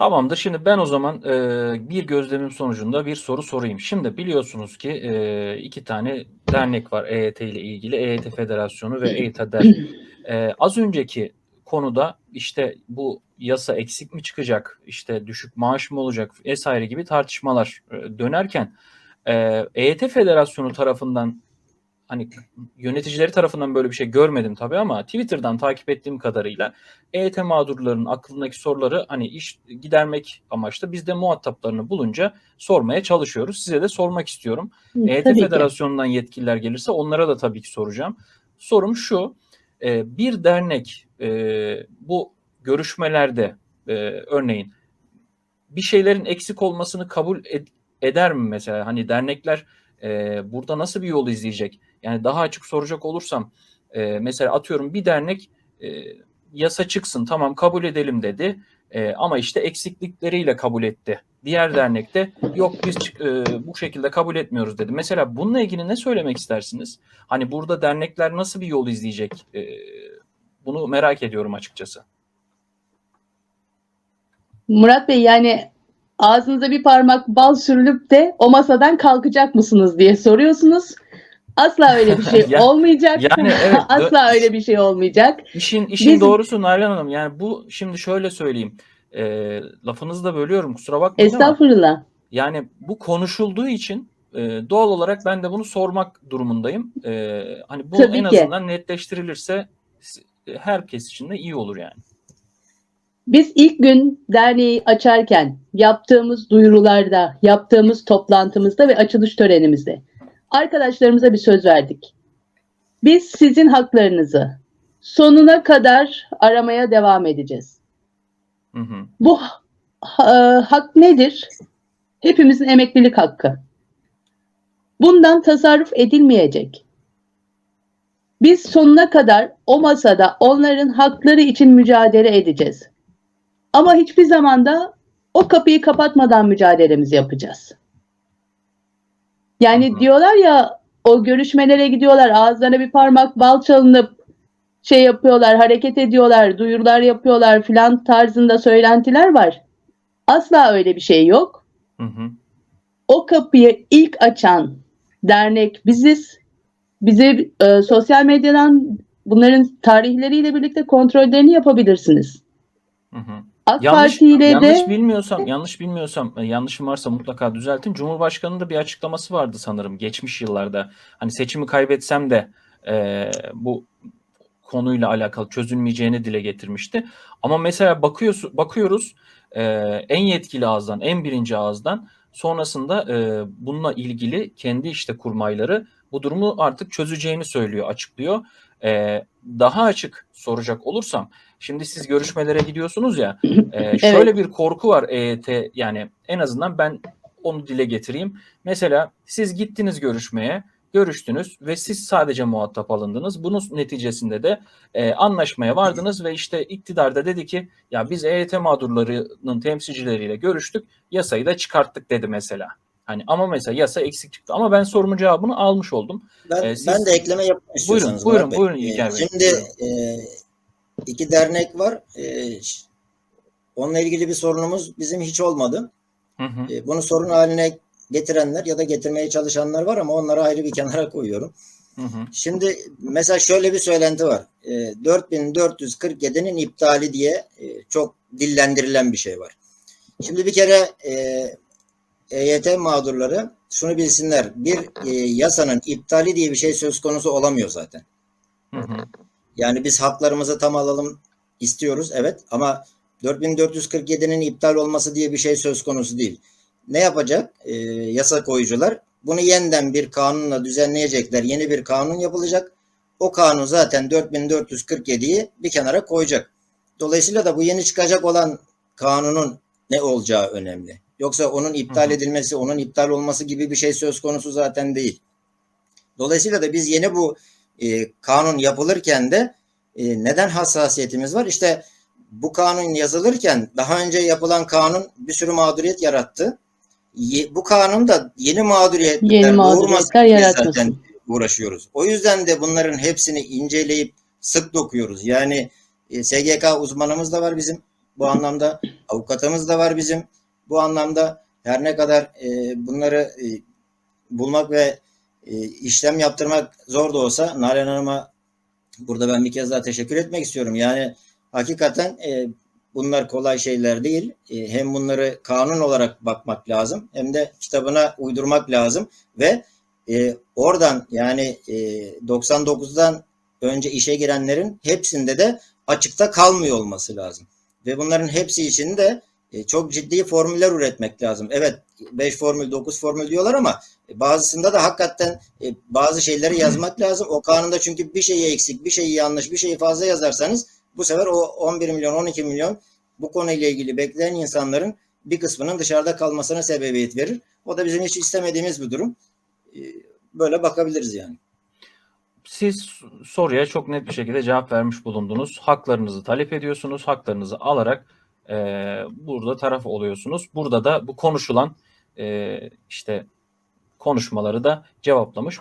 Tamamdır. Şimdi ben o zaman e, bir gözlemim sonucunda bir soru sorayım. Şimdi biliyorsunuz ki e, iki tane dernek var EYT ile ilgili. EYT Federasyonu ve EYTADER. E, az önceki konuda işte bu yasa eksik mi çıkacak, işte düşük maaş mı olacak vesaire gibi tartışmalar e, dönerken e, EYT Federasyonu tarafından hani yöneticileri tarafından böyle bir şey görmedim tabii ama Twitter'dan takip ettiğim kadarıyla EYT mağdurlarının aklındaki soruları hani iş gidermek amaçlı biz de muhataplarını bulunca sormaya çalışıyoruz. Size de sormak istiyorum. EYT Tabii ki. Federasyonu'ndan yetkililer gelirse onlara da tabii ki soracağım. Sorum şu, e, bir dernek e, bu görüşmelerde e, örneğin bir şeylerin eksik olmasını kabul ed- eder mi mesela? Hani dernekler e, burada nasıl bir yol izleyecek? Yani daha açık soracak olursam e, mesela atıyorum bir dernek e, yasa çıksın tamam kabul edelim dedi E, ama işte eksiklikleriyle kabul etti. Diğer dernekte yok biz e, bu şekilde kabul etmiyoruz dedi. Mesela bununla ilgili ne söylemek istersiniz? Hani burada dernekler nasıl bir yol izleyecek? E, bunu merak ediyorum açıkçası. Murat Bey yani ağzınıza bir parmak bal sürülüp de o masadan kalkacak mısınız diye soruyorsunuz. Asla öyle bir şey Ya- olmayacak. yani evet, Asla öyle bir şey olmayacak. İşin işin Bizim- doğrusu Nalan Hanım yani bu şimdi şöyle söyleyeyim. E, lafınızı da bölüyorum kusura bakmayın ama Estağfurullah. yani bu konuşulduğu için e, doğal olarak ben de bunu sormak durumundayım. E, hani bu Tabii en ki. azından netleştirilirse s- herkes için de iyi olur yani. Biz ilk gün derneği açarken yaptığımız duyurularda, yaptığımız toplantımızda ve açılış törenimizde arkadaşlarımıza bir söz verdik. Biz sizin haklarınızı sonuna kadar aramaya devam edeceğiz. Hı hı. Bu ha- hak nedir? Hepimizin emeklilik hakkı. Bundan tasarruf edilmeyecek. Biz sonuna kadar o masada onların hakları için mücadele edeceğiz. Ama hiçbir zaman da o kapıyı kapatmadan mücadelemizi yapacağız. Yani Hı diyorlar ya o görüşmelere gidiyorlar ağızlarına bir parmak bal çalınıp şey yapıyorlar, hareket ediyorlar, duyurular yapıyorlar filan tarzında söylentiler var. Asla öyle bir şey yok. Hı hı. O kapıyı ilk açan dernek biziz. Bize e, sosyal medyadan bunların tarihleriyle birlikte kontrollerini yapabilirsiniz. Hı hı. AK Yanlış, Parti ile yanlış de bilmiyorsam, yanlış bilmiyorsam, e, yanlışım varsa mutlaka düzeltin. Cumhurbaşkanının da bir açıklaması vardı sanırım geçmiş yıllarda. Hani seçimi kaybetsem de e, bu konuyla alakalı çözülmeyeceğini dile getirmişti. Ama mesela bakıyoruz, bakıyoruz e, en yetkili ağızdan, en birinci ağızdan sonrasında e, bununla ilgili kendi işte kurmayları bu durumu artık çözeceğini söylüyor, açıklıyor. E, daha açık soracak olursam, şimdi siz görüşmelere gidiyorsunuz ya, e, şöyle bir korku var EYT yani en azından ben onu dile getireyim. Mesela siz gittiniz görüşmeye, görüştünüz ve siz sadece muhatap alındınız. Bunun neticesinde de e, anlaşmaya vardınız ve işte iktidar da dedi ki ya biz EYT mağdurlarının temsilcileriyle görüştük, yasayı da çıkarttık dedi mesela. Hani ama mesela yasa eksik çıktı ama ben sorumun cevabını almış oldum. Ben, Ee, siz- ben de ekleme yapmak Buyurun, istiyorsanız. buyurun, buyurun Ee, İlker Bey. Şimdi e, iki dernek var. E, onunla ilgili bir sorunumuz bizim hiç olmadı. Hı hı. E, bunu sorun haline getirenler ya da getirmeye çalışanlar var ama onları ayrı bir kenara koyuyorum. Hı hı. Şimdi mesela şöyle bir söylenti var. E, 4447'nin iptali diye e, çok dillendirilen bir şey var. Şimdi bir kere e, EYT mağdurları şunu bilsinler. Bir e, yasanın iptali diye bir şey söz konusu olamıyor zaten. Hı hı. Yani biz haklarımızı tam alalım istiyoruz evet ama 4447'nin iptal olması diye bir şey söz konusu değil. Ne yapacak e, yasa koyucular? Bunu yeniden bir kanunla düzenleyecekler. Yeni bir kanun yapılacak. O kanun zaten 4447'yi bir kenara koyacak. Dolayısıyla da bu yeni çıkacak olan kanunun ne olacağı önemli. Yoksa onun iptal edilmesi, onun iptal olması gibi bir şey söz konusu zaten değil. Dolayısıyla da biz yeni bu e, kanun yapılırken de e, neden hassasiyetimiz var? İşte bu kanun yazılırken daha önce yapılan kanun bir sürü mağduriyet yarattı. Ye- bu kanun da yeni mağduriyetler Yeni mağduriyetler yaratmasın. zaten uğraşıyoruz. O yüzden de bunların hepsini inceleyip sık dokuyoruz. Yani e, SGK uzmanımız da var bizim Bu anlamda avukatımız da var bizim. Bu anlamda her ne kadar e, bunları e, bulmak ve e, işlem yaptırmak zor da olsa Nalan Hanım'a burada ben bir kez daha teşekkür etmek istiyorum. Yani hakikaten e, bunlar kolay şeyler değil. E, hem bunları kanun olarak bakmak lazım hem de kitabına uydurmak lazım ve e, oradan yani e, 99'dan önce işe girenlerin hepsinde de açıkta kalmıyor olması lazım. Ve bunların hepsi için de e, çok ciddi formüller üretmek lazım. Evet 5 formül 9 formül diyorlar ama bazısında da hakikaten e, bazı şeyleri yazmak lazım. O kanunda çünkü bir şeyi eksik, bir şeyi yanlış, bir şeyi fazla yazarsanız bu sefer o 11 milyon 12 milyon bu konuyla ilgili bekleyen insanların bir kısmının dışarıda kalmasına sebebiyet verir. O da bizim hiç istemediğimiz bir durum. E, Böyle bakabiliriz yani. Siz soruya çok net bir şekilde cevap vermiş bulundunuz. Haklarınızı talep ediyorsunuz. Haklarınızı alarak e, burada taraf oluyorsunuz. Burada da bu konuşulan e, işte konuşmaları da cevaplamış